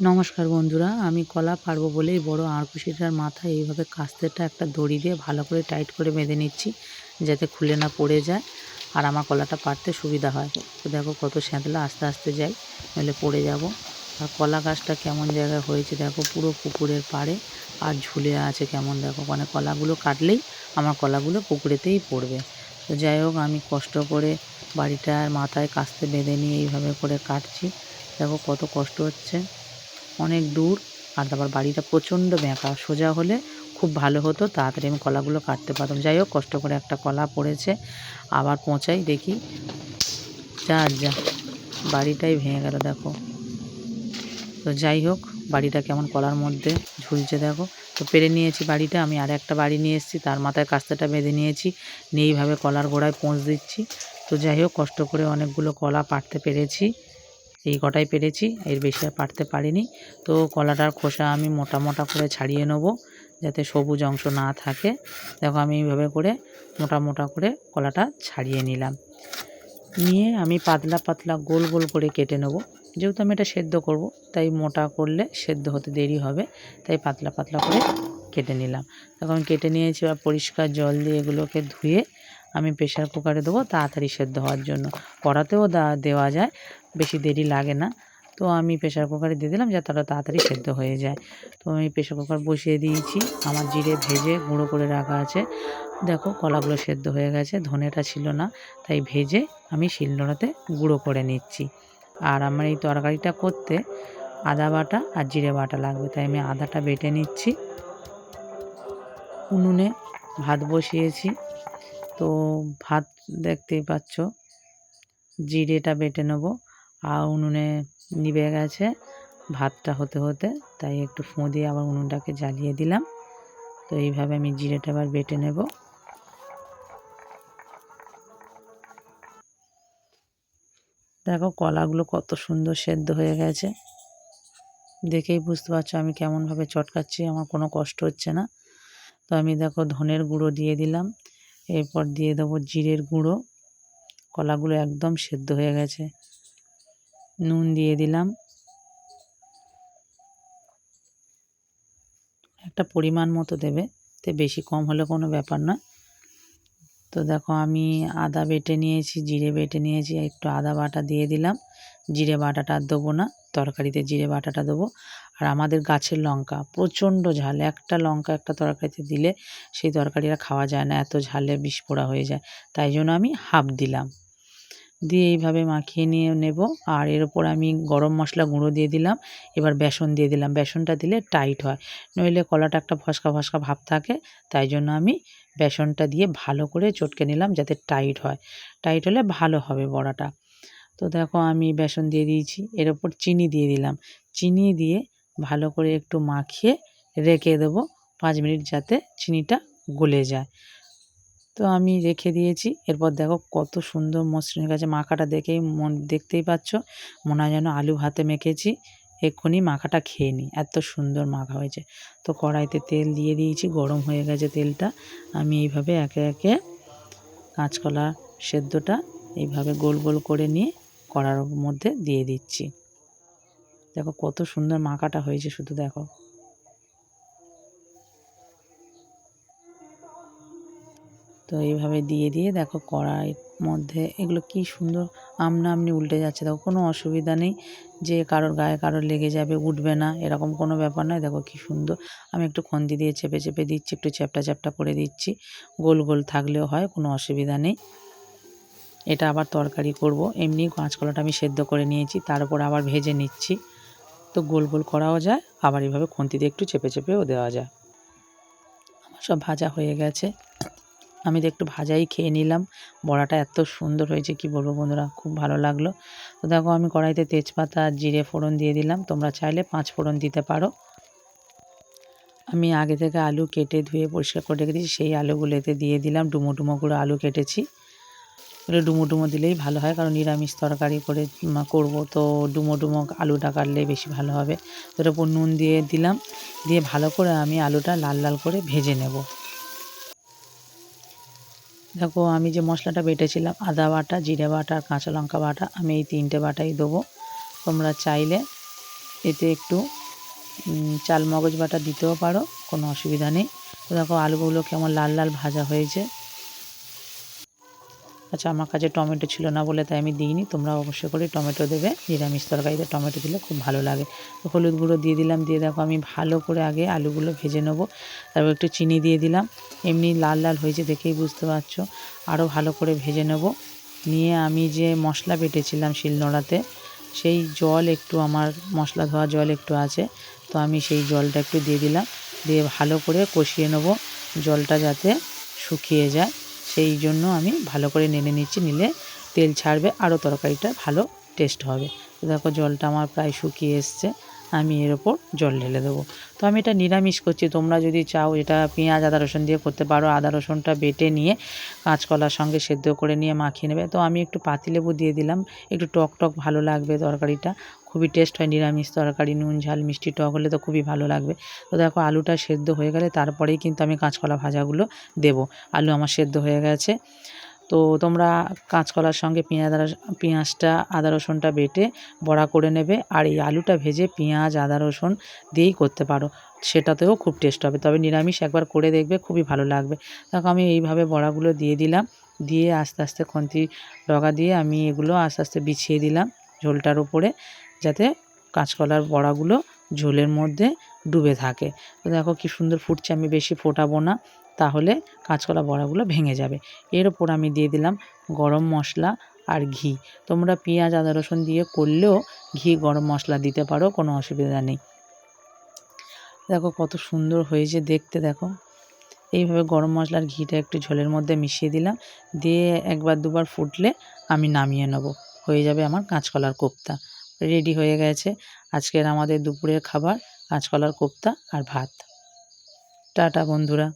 নমস্কার বন্ধুরা, আমি কলা পারব বলেই বড় আঁড়কুশিটার মাথায় এইভাবে কাস্তেটা একটা দড়ি দিয়ে ভালো করে টাইট করে বেঁধে নিচ্ছি, যাতে খুলে না পড়ে যায় আর আমার কলাটা পারতে সুবিধা হয়। তো দেখো কত স্যাঁতলা আস্তে আস্তে যাই নইলে পড়ে যাব। আর কলা গাছটা কেমন জায়গায় হয়েছে দেখো, পুরো পুকুরের পাড়ে আর ঝুলে আছে কেমন দেখো। মানে কলাগুলো কাটলেই আমার কলাগুলো পুকুরেতেই পড়বে। তো যাই হোক, আমি কষ্ট করে বাড়িটার মাথায় কাস্তে বেঁধে নিয়ে এইভাবে করে কাটছি। দেখো কত কষ্ট হচ্ছে। অনেক দূর। আর তারপর বাড়িটা প্রচণ্ড ব্যাঁকা। সোজা হলে খুব ভালো হতো। তাড়াতাড়ি আমি কলাগুলো কাটতে পারতাম। যাই হোক, কষ্ট করে একটা কলা পড়েছে। আবার পৌঁছাই, দেখি। যা যা। বাড়িটাই ভেঙে গেল, দেখো। তো যাই হোক, বাড়িটা কেমন কলার মধ্যে ঝুলছে, দেখো। তো পেরে নিয়েছি বাড়িটা। আমি আর একটা বাড়ি নিয়ে এসেছি। তার মাথায় কাস্তেটা বেঁধে নিয়েছি। নিয়ে এইভাবে কলার গোড়ায় পৌঁছ দিচ্ছি। তো যাই হোক, কষ্ট করে অনেকগুলো কলা পাড়তে পেরেছি। এই কটাই পেরেছি, এর বেশি আর পারতে পারিনি। তো কলাটার খোসা আমি মোটা মোটা করে ছাড়িয়ে নেব, যাতে সবুজ অংশ না থাকে। দেখো আমি এইভাবে করে মোটা মোটা করে কলাটা ছাড়িয়ে নিলাম। নিয়ে আমি পাতলা পাতলা গোল গোল করে কেটে নেব। যেহেতু আমি এটা সেদ্ধ করব, তাই মোটা করলে সেদ্ধ হতে দেরি হবে, তাই পাতলা পাতলা করে কেটে নিলাম। তখন কেটে নিয়েছি আর পরিষ্কার জল দিয়ে এগুলোকে ধুয়ে আমি প্রেশার কুকারে দেবো, তাড়াতাড়ি সেদ্ধ হওয়ার জন্য। কড়াতেও দেওয়া যায় বেশি দেরি লাগে না। তো আমি প্রেশার কুকারে দিয়ে দিলাম যাতে তারা তাড়াতাড়ি সেদ্ধ হয়ে যায়। তো আমি প্রেশার কুকার বসিয়ে দিয়েছি। আমার জিরে ভেজে গুঁড়ো করে রাখা আছে। দেখো কলাগুলো সেদ্ধ হয়ে গেছে। ধনেটা ছিল না, তাই ভেজে আমি শিলনোড়াতে গুঁড়ো করে নিচ্ছি। আর আমার এই তরকারিটা করতে আদা বাটা আর জিরে বাটা লাগবে, তাই আমি আদাটা বেটে নিচ্ছি। উনুনে ভাত বসিয়েছি। তো ভাত দেখতেই পাচ্ছ, জিরেটা বেটে নেব। আর উনুনে নিভে গেছে। ভাতটা হতে হতে তাই একটু ফোঁ দিয়ে আবার উনুনটাকে জ্বালিয়ে দিলাম। তো এইভাবে আমি জিরেটা আবার বেটে নেব। দেখো কলাগুলো কত সুন্দর সেদ্ধ হয়ে গেছে। দেখেই বুঝতে পারছ আমি কেমনভাবে চটকাচ্ছি, আমার কোনো কষ্ট হচ্ছে না। তো আমি দেখো ধনের গুঁড়ো দিয়ে দিলাম। এরপর দিয়ে দেবো জিরের গুঁড়ো। কলাগুলো একদম সেদ্ধ হয়ে গেছে। নুন দিয়ে দিলাম। একটা পরিমাণ মতো দেবে। তো বেশি কম হলে কোনো ব্যাপার না তো দেখো আমি আদা বেটে নিয়েছি, জিরে বেটে নিয়েছি, একটু আদা বাটা দিয়ে দিলাম। জিরে বাটাটা দেবো না, তরকারিতে জিরে বাটাটা দেবো। আর আমাদের গাছের লঙ্কা, প্রচণ্ড ঝাল, একটা লঙ্কা একটা তরকারিতে দিলে সেই তরকারিটা খাওয়া যায় না, এত ঝালে বিষ পোড়া হয়ে যায়। তাই জন্য আমি হাফ দিলাম। দিয়ে এইভাবে মাখিয়ে নিয়ে নেব। আর এর ওপর আমি গরম মশলা গুঁড়ো দিয়ে দিলাম। এবার বেসন দিয়ে দিলাম। বেসনটা দিলে টাইট হয়। নইলে কলাটা একটা ফসকা ফসকা ভাব থাকে। তাই জন্য আমি বেসনটা দিয়ে ভালো করে চটকে নিলাম যাতে টাইট হয়। টাইট হলে ভালো হবে বড়াটা। তো দেখো আমি বেসন দিয়ে দিয়েছি। এর ওপর চিনি দিয়ে দিলাম। চিনি দিয়ে ভালো করে একটু মাখিয়ে রেখে দেবো। পাঁচ মিনিট যাতে চিনিটা গলে যায়। তো আমি রেখে দিয়েছি। এরপর দেখো কত সুন্দর মসৃণ গাছে। মাখাটা দেখেই মন, দেখতেই পাচ্ছ। মনে হয় যেন আলু ভাতে মেখেছি। এক্ষুনি মাখাটা খেয়ে নিই। এত সুন্দর মাখা হয়েছে। তো কড়াইতে তেল দিয়ে দিয়েছি। গরম হয়ে গেছে তেলটা। আমি এইভাবে একে একে কাঁচকলা সেদ্ধটা এইভাবে গোল গোল করে নিয়ে কড়ার মধ্যে দিয়ে দিচ্ছি। দেখো কত সুন্দর মাখাটা হয়েছে। শুধু দেখো। তো এইভাবে দিয়ে দিয়ে দেখো কড়াইয়ের মধ্যে এগুলো কি সুন্দর আমনা আমনি উল্টে যাচ্ছে। দেখো কোনো অসুবিধা নেই যে কারোর গায়ে কারোর লেগে যাবে, উঠবে না, এরকম কোনো ব্যাপার নয়। দেখো কি সুন্দর, আমি একটু খন্তি দিয়ে চেপে চেপে দিচ্ছি, একটু চ্যাপটা চ্যাপটা করে দিচ্ছি, গোল গোল থাকলেও হয়, কোনো অসুবিধা নেই। এটা আবার তরকারি করব, এমনি কাঁচকলাটা আমি সেদ্ধ করে নিয়েছি, তার উপর আবার ভেজে নিচ্ছি। তো গোল গোল করাও যায়, আবার খন্তি দিয়ে একটু চেপে, চেপেও দেওয়া যায়। আমার সব ভাজা হয়ে গেছে। আমি তো একটু ভাজাই খেয়ে নিলাম। বড়াটা এত সুন্দর হয়েছে, কি বলব বন্ধুরা? খুব ভালো লাগল। তো দেখো, আমি কড়াইতে তেজপাতা আর জিরে, ফোড়ন দিয়ে দিলাম। তোমরা চাইলে পাঁচ ফোড়ন দিতে পারো। আমি আগে থেকে আলু কেটে ধুয়ে পরিষ্কার করে রেখে দিয়েছি সেই আলুগুলো এতে দিয়ে দিলাম। ডুমো ডুমো করে আলু কেটেছি। এগুলো ডুমো ডুমো দিলেই ভালো হয়, কারণ নিরামিষ তরকারি করে করব তো ডুমো ডুমো আলুটা কাটলে বেশি ভালো হবে। এর ওপর নুন দিয়ে দিলাম। দিয়ে ভালো করে আমি আলুটা লাল লাল করে ভেজে নেব। দেখো, আমি যে মশলাটা বেটেছিলাম, আদা বাটা, জিরে বাটা আর কাঁচা লঙ্কা বাটা, আমি এই তিনটে বাটাই দেবো। তোমরা চাইলে এতে একটু চাল মগজ বাটা দিতেও পারো, কোনো অসুবিধা নেই। দেখো, আলুগুলো কেমন লাল লাল ভাজা হয়েছে। আচ্ছা আমার কাছে টমেটো ছিল না বলে তাই আমি দিইনি। তোমরা অবশ্যই করে টমেটো দেবে। নিরামিষ তরকারিতে টমেটো দিলে খুব ভালো লাগে। তো হলুদ গুঁড়ো দিয়ে দিলাম। দিয়ে দেখো আমি ভালো করে আগে আলুগুলো ভেজে নেব। তারপর একটু চিনি দিয়ে দিলাম। এমনি লাল লাল হয়েছে দেখেই বুঝতে পারছ। আরও ভালো করে ভেজে নেব। নিয়ে আমি যে মশলা বেটেছিলাম শিলনোড়াতে, সেই জল একটু আমার মশলা ধোয়া জল একটু আছে, তো আমি সেই জলটা একটু দিয়ে দিলাম। দিয়ে ভালো করে কষিয়ে নেব। জলটা যাতে শুকিয়ে যায়। সেই জন্য আমি ভালো করে নেড়ে নিচ্ছি, নিলে তেল ছাড়বে, আরও তরকারিটা ভালো টেস্ট হবে। দেখো জলটা আমার প্রায় শুকিয়ে এসছে। আমি এর ওপর জল ঢেলে দেবো। তো আমি এটা নিরামিষ করছি। তোমরা যদি চাও এটা পেঁয়াজ, আদা, রসুন দিয়ে করতে পারো। আদা, রসুনটা বেটে নিয়ে কাঁচকলার সঙ্গে সেদ্ধ করে নিয়ে মাখিয়ে নেবে। তো আমি একটু পাতিলেবু দিয়ে দিলাম। একটু টক টক ভালো লাগবে তরকারিটা। খুবই টেস্ট হয় নিরামিষ তরকারি। নুন, ঝাল, মিষ্টি, টক হলে তো খুবই ভালো লাগবে। তো দেখো আলুটা সেদ্ধ হয়ে গেলে তারপরেই কিন্তু আমি কাঁচকলা ভাজাগুলো দেবো। আলু আমার সেদ্ধ হয়ে গেছে। তো তোমরা কাঁচকলার সঙ্গে পেঁয়াজ পেঁয়াজটা, আদা রসুনটা বেটে বড়া করে নেবে আর এই আলুটা ভেজে পেঁয়াজ, আদা রসুন দিয়েই করতে পারো। সেটাতেও খুব টেস্ট হবে। তবে নিরামিষ একবার করে দেখবে, খুবই ভালো লাগবে। দেখো আমি এইভাবে বড়াগুলো দিয়ে দিলাম। দিয়ে আস্তে আস্তে খন্তি ডগা দিয়ে আমি এগুলো আস্তে আস্তে বিছিয়ে দিলাম ঝোলটার উপরে যাতে কাঁচকলার বড়াগুলো ঝোলের মধ্যে ডুবে থাকে। তো দেখো কি সুন্দর ফুটছে, আমি বেশি ফোটাবো না। তাহলে কাঁচকলা বড়াগুলো ভেঙে যাবে। এর ওপর আমি দিয়ে দিলাম গরম মশলা আর ঘি। তোমরা পেঁয়াজ, আদা, রসুন দিয়ে করলেও ঘি গরম মশলা দিতে পারো, কোনো অসুবিধা নেই। দেখো কত সুন্দর হয়েছে দেখতে, দেখো। এইভাবে গরম মশলার ঘিটা একটু ঝোলের মধ্যে মিশিয়ে দিলাম। দিয়ে একবার দুবার ফুটলে আমি নামিয়ে নেব। হয়ে যাবে আমার কাঁচকলার কোপ্তা। রেডি হয়ে গেছে। আজকের আমাদের দুপুরের খাবার কাঁচকলার কোপ্তা আর ভাত। টাটা বন্ধুরা।